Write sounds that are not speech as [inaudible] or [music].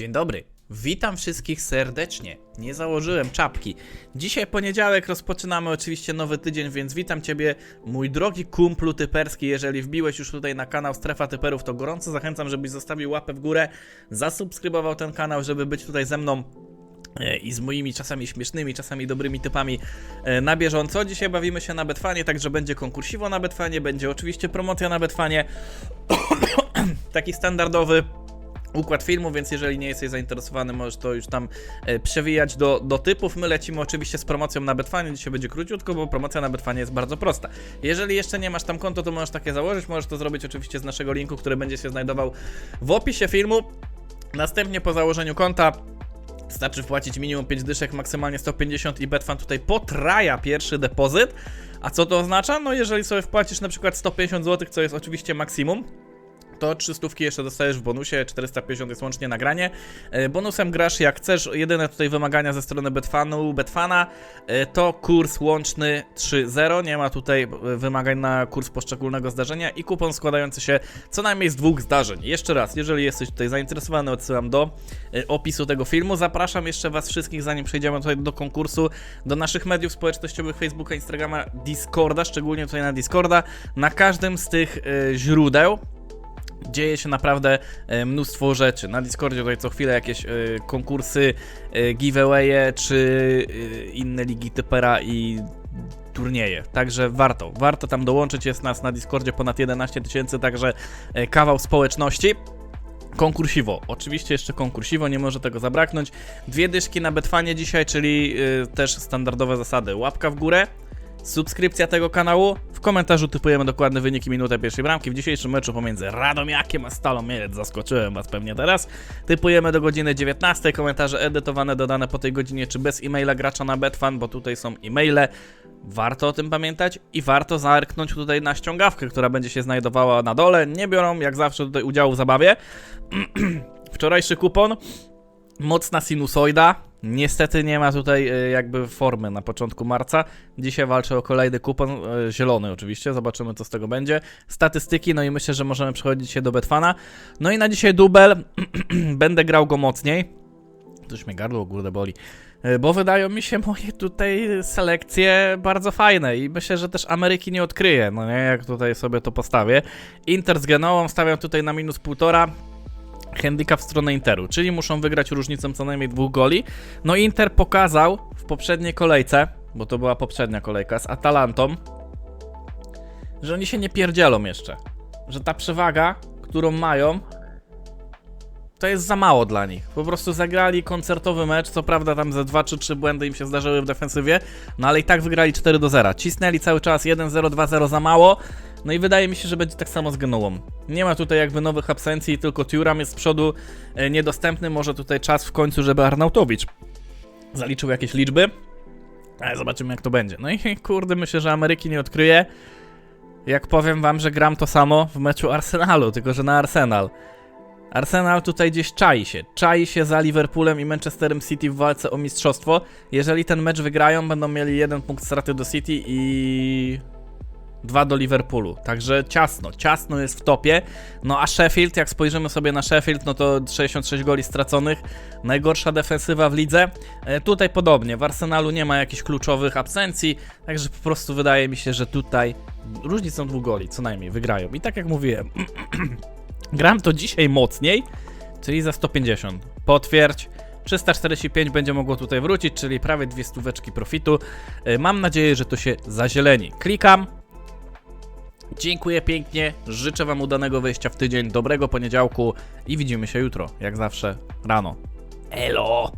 Dzień dobry. Witam wszystkich serdecznie. Nie założyłem czapki. Dzisiaj poniedziałek, rozpoczynamy oczywiście nowy tydzień, więc witam Ciebie, mój drogi kumplu typerski. Jeżeli wbiłeś już tutaj na kanał Strefa Typerów, to gorąco zachęcam, żebyś zostawił łapę w górę, zasubskrybował ten kanał, żeby być tutaj ze mną e, i z moimi czasami śmiesznymi, czasami dobrymi typami e, na bieżąco. Dzisiaj bawimy się na Betfanie, także będzie konkursiwo na Betfanie, będzie oczywiście promocja na Betfanie. [coughs] Taki standardowy układ filmu, więc jeżeli nie jesteś zainteresowany, możesz to już tam e, przewijać do, do typów. My lecimy oczywiście z promocją na Betfanie, dzisiaj będzie króciutko, bo promocja na Betfanie jest bardzo prosta. Jeżeli jeszcze nie masz tam konto, to możesz takie założyć, możesz to zrobić oczywiście z naszego linku, który będzie się znajdował w opisie filmu. Następnie po założeniu konta Wystarczy wpłacić minimum 5 dyszek, maksymalnie 150 i Betfan tutaj potraja pierwszy depozyt. A co to oznacza? No jeżeli sobie wpłacisz na przykład 150 zł, co jest oczywiście maksimum, to 300 jeszcze dostajesz w bonusie, 450 jest łącznie nagranie. E, Bonusem grasz jak chcesz, jedyne tutaj wymagania ze strony Betfanu, Betfana e, to kurs łączny 3.0, nie ma tutaj e, wymagań na kurs poszczególnego zdarzenia i kupon składający się co najmniej z dwóch zdarzeń. Jeszcze raz, jeżeli jesteś tutaj zainteresowany, odsyłam do opisu tego filmu. Zapraszam jeszcze Was wszystkich, zanim przejdziemy tutaj do konkursu, do naszych mediów społecznościowych, Facebooka, Instagrama, Discorda, szczególnie tutaj na Discorda. Na każdym z tych źródeł dzieje się naprawdę e, mnóstwo rzeczy. Na Discordzie tutaj co chwilę jakieś e, konkursy, e, giveawaye czy inne ligi typera i turnieje. Także warto, warto tam dołączyć. Jest nas na Discordzie ponad 11 tysięcy, także kawał społeczności. Konkursiwo, oczywiście jeszcze konkursiwo, nie może tego zabraknąć. Dwie dyszki na Betfanie dzisiaj, czyli też standardowe zasady. Łapka w górę, subskrypcja tego kanału. W komentarzu typujemy dokładne wyniki minuty pierwszej bramki. W dzisiejszym meczu pomiędzy Radomiakiem a Stalą Mielec, zaskoczyłem was pewnie teraz. Typujemy do godziny 19. Komentarze edytowane, dodane po tej godzinie, czy bez e-maila gracza na Betfan, bo tutaj są e-maile. Warto o tym pamiętać i warto zerknąć tutaj na ściągawkę, która będzie się znajdowała na dole. Nie biorą jak zawsze tutaj udziału w zabawie. [clears throat] Wczorajszy kupon mocna sinusoida. Niestety nie ma tutaj e, jakby formy na początku marca. Dzisiaj walczę o kolejny kupon, e, zielony oczywiście, zobaczymy co z tego będzie. Statystyki, no i myślę, że możemy przechodzić się do Betfana. No i na dzisiaj dubel, [clears throat] będę grał go mocniej. Coś mnie gardło kurde boli. E, Bo wydają mi się moje tutaj selekcje bardzo fajne i myślę, że też Ameryki nie odkryję, no nie, jak tutaj sobie to postawię. Inter z Genoą stawiam tutaj na minus półtora, handicap w stronę Interu, czyli muszą wygrać różnicą co najmniej dwóch goli. No Inter pokazał w poprzedniej kolejce, bo to była poprzednia kolejka z Atalantą, że oni się nie pierdzielą jeszcze. Że ta przewaga, którą mają, to jest za mało dla nich. Po prostu zagrali koncertowy mecz, co prawda tam ze 2 czy 3 błędy im się zdarzyły w defensywie, no ale i tak wygrali 4 do 0. Cisnęli cały czas 1-0, 2-0 za mało. No i wydaje mi się, że będzie tak samo z Genoą. Nie ma tutaj jakby nowych absencji, tylko Thuram jest z przodu e, niedostępny. Może tutaj czas w końcu, żeby Arnautowicz zaliczył jakieś liczby. Ale zobaczymy jak to będzie. No i [laughs] kurde, myślę, że Ameryki nie odkryje. Jak powiem wam, że gram to samo w meczu Arsenalu, tylko że na Arsenal. Arsenal tutaj gdzieś czai się. Czai się za Liverpoolem i Manchesterem City w walce o mistrzostwo. Jeżeli ten mecz wygrają, będą mieli jeden punkt straty do City i dwa do Liverpoolu. Także ciasno, ciasno jest w topie. No a Sheffield, jak spojrzymy sobie na Sheffield, no to 66 goli straconych. Najgorsza defensywa w lidze. E, tutaj podobnie, w Arsenalu nie ma jakichś kluczowych absencji, także po prostu wydaje mi się, że tutaj różnicą dwóch goli, co najmniej, wygrają. I tak jak mówiłem, [clears throat] gram to dzisiaj mocniej, czyli za 150. Potwierdź. 345 będzie mogło tutaj wrócić, czyli prawie dwie stóweczki profitu. E, Mam nadzieję, że to się zazieleni. Klikam, Dziękuję pięknie, życzę Wam udanego wejścia w tydzień, dobrego poniedziałku i widzimy się jutro, jak zawsze, rano. Elo!